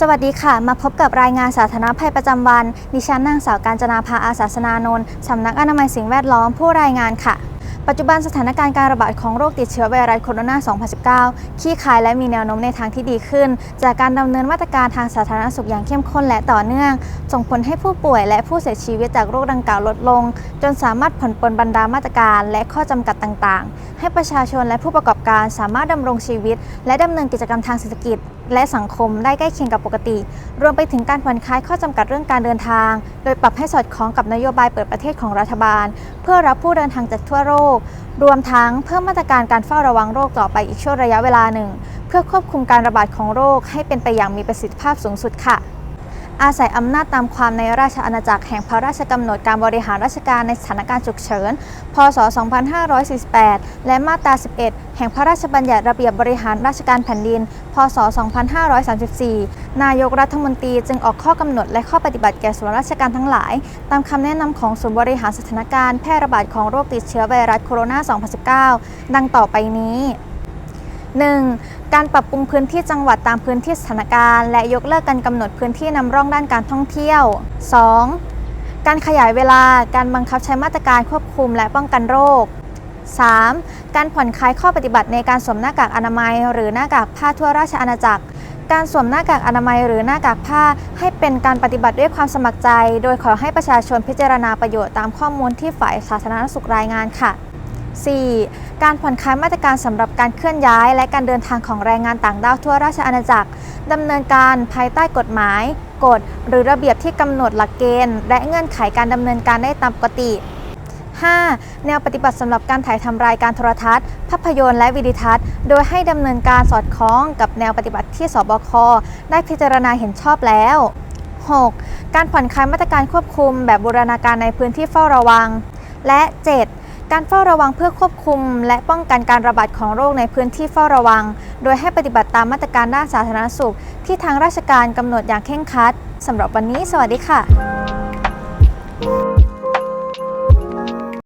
สวัสดีค่ะ มาพบกับรายงานสาธารณภัยประจำวัน ดิฉันนางสาวการจนาภาอาสาสนานนท์สำนักอนามัยสิ่งแวดล้อมผู้รายงานค่ะ ปัจจุบันสถานการณ์การระบาดของโรคติดเชื้อไวรัสโคโรนา 2019ขี้คายและมีแนวโน้มในทางที่ดีขึ้น จากการดำเนินมาตรการทางสาธารณสุขอย่างเข้มข้นและต่อเนื่อง ส่งผลให้ผู้ป่วยและผู้เสียชีวิตจากโรคดังกล่าวลดลง จนสามารถผ่อนปลนบรรดามาตรการ และข้อจำกัดต่างๆ ให้ประชาชนและผู้ประกอบการสามารถดำรงชีวิต และดำเนินกิจกรรมทางเศรษฐกิจ และสังคมได้ใกล้เคียงกับปกติ รวมไปถึงการผ่อนคลายข้อจำกัดเรื่องการเดินทาง โดยปรับให้สอดคล้องกับนโยบายเปิดประเทศของรัฐบาล เพื่อรับผู้เดินทางจากทั่วโลก รวมทั้งเพิ่มมาตรการการเฝ้าระวังโรคต่อไปอีกช่วงระยะเวลาหนึ่ง เพื่อควบคุมการระบาดของโรคให้เป็นไปอย่างมีประสิทธิภาพสูงสุดค่ะ อาศัยอำนาจตามความในราชอาณาจักรแห่งพระราชกำหนดการบริหารราชการในสถานการณ์ฉุกเฉิน พศ 2548 และมาตรา 11 แห่งพระราชบัญญัติระเบียบบริหารราชการแผ่นดิน พศ 2534 นายกรัฐมนตรีจึงออกข้อกำหนดและข้อปฏิบัติแก่ส่วนราชการทั้งหลาย ตามคำแนะนำของศูนย์บริหารสถานการณ์แพร่ระบาดของโรคติดเชื้อไวรัสโคโรนา 2019 ดังต่อไปนี้ 1. การปรับปรุงพื้นที่จังหวัดตามพื้นที่สถานการณ์ และยกเลิกการกำหนดพื้นที่นำร่องด้านการท่องเที่ยว 2. การขยายเวลาการบังคับใช้มาตรการควบคุมและป้องกันโรค 3. การผ่อนคลายข้อปฏิบัติในการสวมหน้ากากอนามัย หรือหน้ากากผ้าทั่วราชอาณาจักร การสวมหน้ากากอนามัยหรือหน้ากากผ้า ให้เป็นการปฏิบัติด้วยความสมัครใจ โดยขอให้ประชาชนพิจารณาประโยชน์ตามข้อมูลที่ฝ่ายสาธารณสุขรายงานค่ะ 4. การผ่อนคลายมาตรการสำหรับการเคลื่อนย้าย และการเดินทางของแรงงานต่างด้าวทั่วราชอาณาจักรดำเนินการภายใต้กฎหมาย กฎ หรือระเบียบที่กำหนดหลักเกณฑ์ และเงื่อนไขการดำเนินการได้ตามปกติ 5. แนวปฏิบัติสำหรับการถ่ายทำรายการโทรทัศน์ ภาพยนตร์และวิดีทัศน์ โดยให้ดำเนินการสอดคล้องกับแนวปฏิบัติที่สบค ได้พิจารณาเห็นชอบแล้ว 6. การผ่อนคลายมาตรการควบคุมแบบบูรณาการในพื้นที่เฝ้าระวัง และ 7. การเฝ้าระวังเพื่อควบคุม และป้องกันการระบาดของโรคในพื้นที่เฝ้าระวัง โดยให้ปฏิบัติตามมาตรการด้านสาธารณสุข ที่ทางราชการกำหนดอย่างเคร่งครัดสำหรับวันนี้ สวัสดีค่ะ